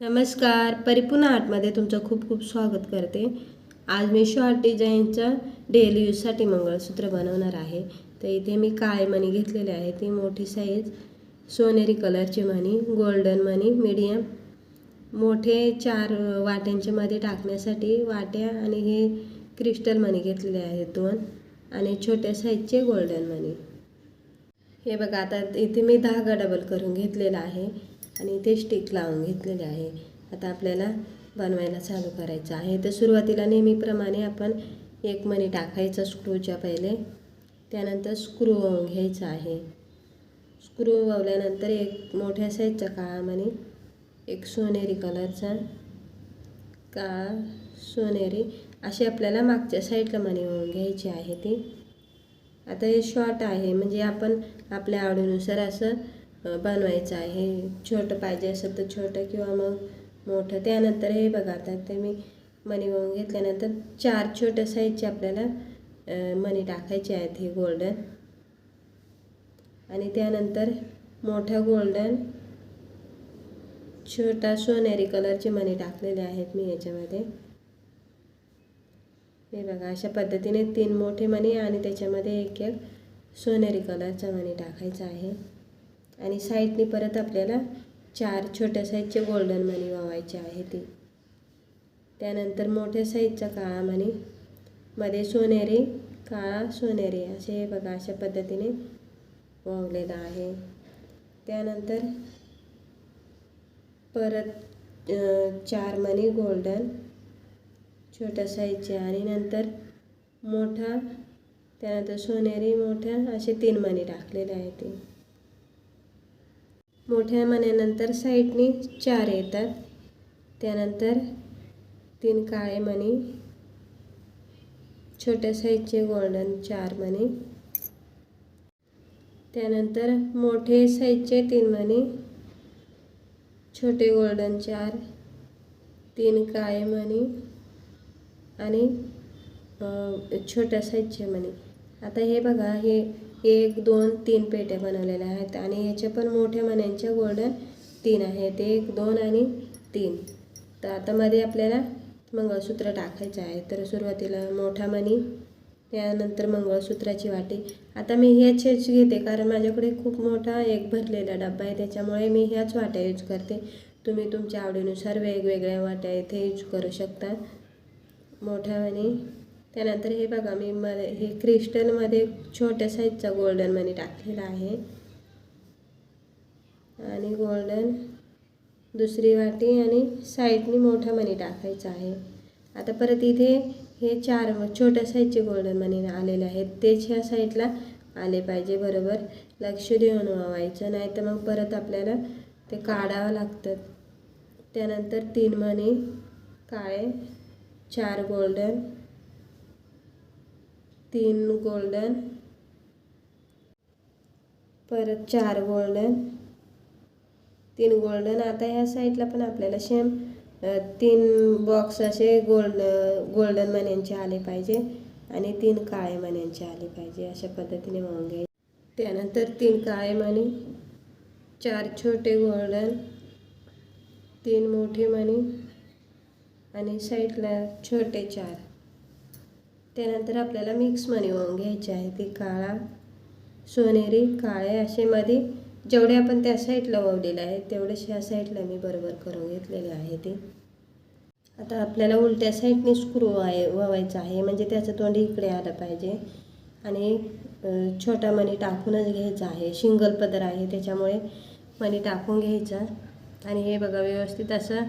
नमस्कार परिपूर्ण आर्टमध्ये तुमचं खूप खूप स्वागत करते. आज मी शॉर्ट डिझाईनचं डेली यूजसाठी मंगळसूत्र बनवणार आहे. तर इथे मी काळे मणी घेतलेले आहे ती मोठी साईज सोनेरी कलरची मणी गोल्डन मणी मीडियम मोठे चार वाट्यांच्या मध्ये टाकण्यासाठी वाट्या आणि हे क्रिस्टल मणी घेतलेले आहेत दोन. आणि छोट्या साईजचे गोल्डन मणी. हे बघा आता इथे मी धागा डबल करून घेतलेला आहे. आणि इथे स्टिक लावून घेतलेले आहे. आता आपल्याला बनवायला चालू करायचं आहे. तर सुरुवातीला नेहमीप्रमाणे आपण एक मणी टाकायचा स्क्रूच्या पहिले. त्यानंतर स्क्रू वाहून घ्यायचा आहे. स्क्रू वावल्यानंतर एक मोठ्या साईजचा काळा मणी एक सोनेरी कलरचा काळा सोनेरी अशी आपल्याला मागच्या साईडला मणी वाहून घ्यायची आहे ती. आता हे शॉर्ट आहे. म्हणजे आपण आपल्या आवडीनुसार असं बनवायचं आहे. छोटं पाहिजे असेल तर छोटं किंवा मग मोठं. त्यानंतर हे बघा आता ते मी मणी वाहून घेतल्यानंतर चार छोट्या साईजचे आपल्याला मणी टाकायचे आहेत हे गोल्डन आणि त्यानंतर मोठ्या गोल्डन छोटा सोनेरी कलरचे मणी टाकलेले आहेत मी याच्यामध्ये. हे बघा अशा पद्धतीने तीन मोठे मणी आणि त्याच्यामध्ये एक एक सोनेरी कलरचा मणी टाकायचा आहे. आणि साईडने परत आपल्याला चार छोट्या साईजचे गोल्डन मणी वावायचे आहे ते. त्यानंतर मोठ्या साईजचा काळा मणी मध्ये सोनेरी काळा सोनेरी असे हे बघा अशा पद्धतीने वावलेला आहे. त्यानंतर परत चार मणी गोल्डन छोट्या साईजचे आणि नंतर मोठा त्यानंतर सोनेरी मोठ्या असे तीन मणी टाकलेले आहेत ते. मोठ्या मण्यानंतर साईडनी चार येतात. त्यानंतर तीन काळे मणी छोट्या साईजचे गोल्डन चार मणी. त्यानंतर मोठे साईजचे तीन मणी छोटे गोल्डन चार तीन काळे मणी आणि छोट्या साईजचे मणी. आता हे बघा हे एक दोन तीन पेट्या बनवलेल्या आहेत आणि याच्या पण मोठ्या मण्यांच्या गोल्डन तीन आहेत. एक दोन आणि तीन. तर आता मध्ये आपल्याला मंगळसूत्र टाकायचं आहे. तर सुरुवातीला मोठा मणी त्यानंतर मंगळसूत्राची वाटी. आता मी ह्याचेच घेते कारण माझ्याकडे खूप मोठा एक भरलेला डब्बा आहे. त्याच्यामुळे मी ह्याच वाट्या यूज करते. तुम्ही तुमच्या आवडीनुसार वेगवेगळ्या वाट्या इथे यूज करू शकता. मोठ्या मणी त्यानंतर हे बघा मी मध्ये हे क्रिस्टलमध्ये छोट्या साईजचा गोल्डन मनी टाकलेला आहे. आणि गोल्डन दुसरी वाटी आणि साईडनी मोठा मनी टाकायचा आहे. आता परत इथे हे चार छोट्या साईजचे गोल्डन मनी आलेले आहेत. तेच ह्या साईडला आले पाहिजे बरोबर? लक्ष देऊन वावायचं नाही तर मग परत आपल्याला ते काढावं लागतं. त्यानंतर तीन मणी काळे चार गोल्डन तीन गोल्डन परत चार गोल्डन तीन गोल्डन आता ह्या साईडला पण आपल्याला सेम तीन बॉक्स असे गोल्ड गोल्डन मण्यांचे आले पाहिजे आणि तीन काळे मण्यांचे आले पाहिजे अशा पद्धतीने वाहून घ्यायचे. त्यानंतर तीन काळे मणी चार छोटे गोल्डन तीन मोठे मणी आणि साईडला छोटे चार. त्यानंतर आपल्याला मिक्स मनी घ्यायचे आहे. ते काळा सोनेरी काळे असे मध्ये जेवढे आपण त्या साईडला वावलेले आहे तेवढेच ह्या साईडला मी बरोबर करून घेतलेले आहे ते. आता आपल्याला उलट्या साईडने स्क्रू आहे ववायचा आहे. म्हणजे त्याचं तोंड इकडे आलं पाहिजे. आणि छोटा मणी टाकूनच घ्यायचा आहे. शिंगल पदर आहे त्याच्यामुळे मणी टाकून घ्यायचा. आणि हे बघा व्यवस्थित असं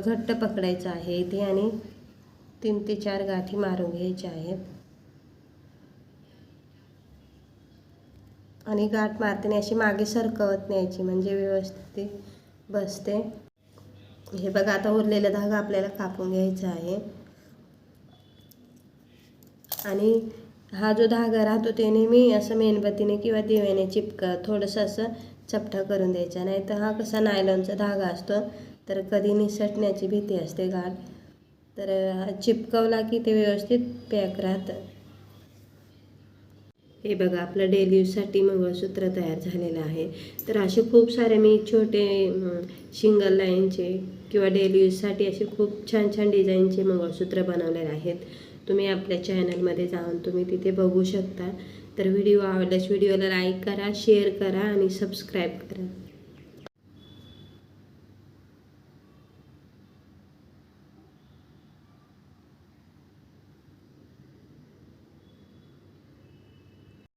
घट्ट पकडायचं आहे ते. आणि तीन ते चार गाठी मारून घ्यायच्या आहेत. आणि गाठ मारताना अशी मागे सरकवत न्यायची म्हणजे व्यवस्थित बसते. हे बघा आता उरलेला धागा आपल्याला कापून घ्यायचा आहे. आणि हा जो धागा राहतो ते नेहमी असं मेणबत्तीने किंवा दिव्याने चिपका थोडंसं असं चपटा करून द्यायचा. नाही तर हा कसा नायलॉनचा धागा असतो तर कधी निसटण्याची भीती असते गाठ. तर चिपकवला की ते व्यवस्थित पॅक राहतं. हे बघा आपलं डेली यूजसाठी मंगळसूत्र तयार झालेलं आहे. तर असे खूप सारे मी छोटे सिंगल लाईनचे किंवा डेली यूजसाठी असे खूप छान छान डिझाईनचे मंगळसूत्र बनवलेले आहेत. तुम्ही आपल्या चॅनलमध्ये जाऊन तुम्ही तिथे बघू शकता. तर व्हिडिओ आवडल्यास व्हिडिओला लाईक करा शेअर करा आणि सबस्क्राईब करा.